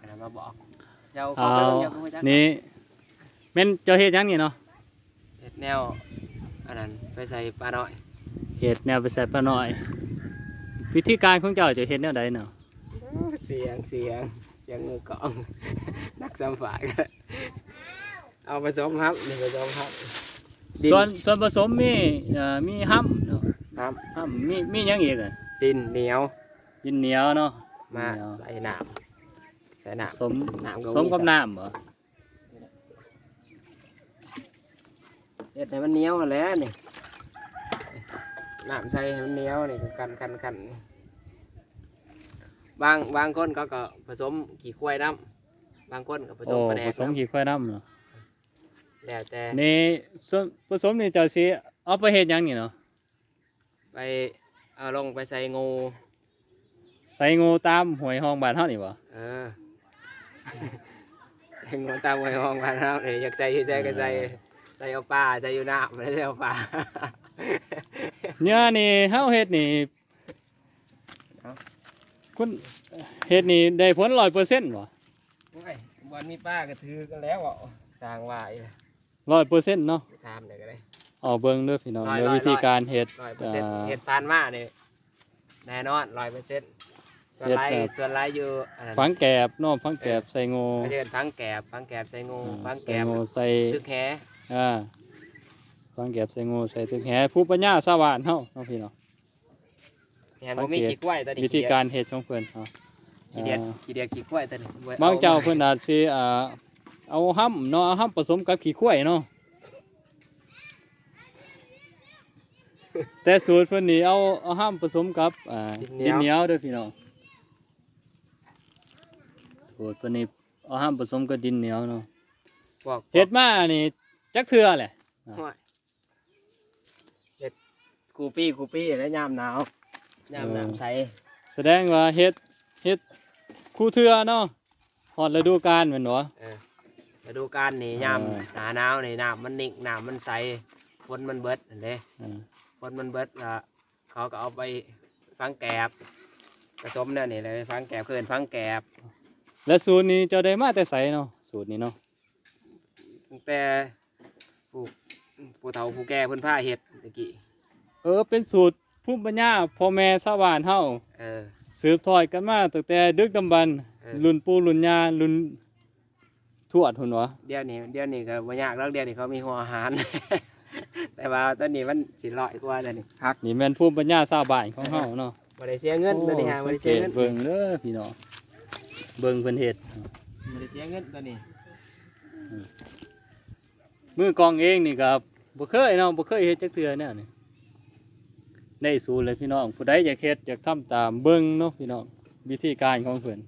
อันนั้นมาบอกเจ้าเอาเขาไปเบิ่งเจ้าผู้จักนี่แม่นเจ้าเฮ็ดหยังนี่เนาะเฮ็ดแนวอันนั้นไปใส่ปลาน้อยเฮ็ดแนวไปใส่ปลาน้อย วิธีการของเจ้าจะเฮ็ดแนวใดเนาะเสียงเสียงเสียงงูกอง นักสัมฝากเอาผสมครับนี่ผสมครับดินส่วนส่วนผสมมีเอ่อมีห้ำเนาะครับห้ำมีมีหยังอีกอะดินเหนียวดินเหนียวเนาะ มาเหนียว ใส่น้ำใส่น้ำสมน้ำก็สมกับมีน้ำบ่เฮ็ดให้มันเหนียวนั่นแหล้วนี่น้ำใส่ให้มันเหนียวนี่กันกันกันบางบางคนเขาก็ผสมขี้ควายน้ำบางคนก็ผสโอ้มปลาแดผกสมน้ำขี้ควายน้ำเนาะแล้วแต่นี่ส่วนผสมนี่เจ้าสิเอาไปเฮ็ดหยังนี่เนาะไปเอาลงไปใส่งูใส่งูตามหวยห้องบ้านเฮานี่บ่เออ ใส่งูตามไว้ห้องพันแล้วเนี่ยอยากใส่อยู่ใส่ก็ใส่ใส่เอาปลาใส่อยู่น้ำไม่ได้ใส่เอาปลาเนี่ยนี่เฮาเฮ็ดนี่เอ้าคุณเฮ็ดนี่ได้ผล100%บ่โอ้ยบอลมีป้าก็ถือกันแล้วอะสร้างว่าอีก100%เนาะทำได้ก็ได้เอาเบิ่งเด้อพี่น้องร้อยเดี๋ยวร้อยวิธีการเฮ็ดร้อยเปอร์เซ็นต์อ่าเห็ดฟานมาเนี่ยแน่นอนร้อยเปอร์เซ็นต์ ส่วนเห็ดไรแบบ ส่วนไรอยู่อันนั้น ฝังแกบเนาะฝังแกบใส่งูเขาจะเป็นฟังแกบฟังแกบใส่งูอ่าฟังแกใส่บงูใส่ตึกแหอ่าฝังแกบใส่งูใส่ตึกแหผู้ปัญญาสว่านเฮาเนาะพี่น้องเห็นว่ามีขี้กล้วยตัวนี้วิธีการเฮ็ดของเพิ่นเนาะขี้เดียดอ่าขี้เดียดขี้กล้วยตัวนี้บางเจ้าเพิ่นอาจสิอ่าเอาห้ำเนาะเอาห้ำผสมกับขี้ข้วยเนาะแต่สูตรเพิ่นนี่เอาเอาห้ำผสมกับอ่าดินเหนียวเด้อพี่น้อง สูตรเพิ่นนี่เอาห้ำผสมกับดินเหนียวเนาะพวกเฮ็ดมานี่จักเทื่อแหละห้วยเฮ็ดกูปี้กูปี้แล้วยามหนาวยามหนาวใส่แสดงว่าเฮ็ดเฮ็ดคู่เทื่อเนาะฮอดฤดูกาลแม่นบ่เออฤดูกาลนี่ยามเออหนาหนาวนี่น้ำมันนิ่งน้ำมันใสฝนมันเบิดนั่นเด้อ่าฝนมันเบิดก็เขาก็เอาไปฟังแกบผสมเนี่ยนี่เลยฟังแกบเพื่อนฟังแกบ และสูตรนี้เจ้าได้มาแต่ไสเนาะสูตรนี้เนาะตั้งแต่ผู้ผู้เฒ่าผู้แก่เพิ่นผ้าเฮ็ดตะกี้เออเป็นสูตรภูมิปัญญาพ่อแม่ชาวบ้านเฮาเออ สืบทอดกันมาตั้งแต่ดึกดำบรรพ์เออ รุ่นปู่รุ่นย่ารุ่นทวดหุ่นวะเดี๋ยวนี้เดี๋ยวนี้ก็บ่ยากแล้วเดี๋ยวนี้เขามีหัวอาหาร แต่ว่าตอนนี้มันสิร้อยกว่าแล้วนี่พักนี่แม่นภูมิปัญญาชาวบ้านของเฮาเนาะ บ่ได้เสียเงินตอนนี้ฮะโอ้บ่สัได้งเกเสียตเงิน เบิ่งเด้อพี่น้อง เบิ่งเพิ่นเฮ็ดบ่ได้เสียเงินตอนนี้มือกองเองนี่ก็บ่เคยเนาะบ่เคยเฮ็ดจักเทื่อแนวนี่ได้สูตรเลยพี่น้องผู้ใดอยากเฮ็ดอยากทำตามเบิ่งเนาะพี่น้องวิธีการของเพิ่น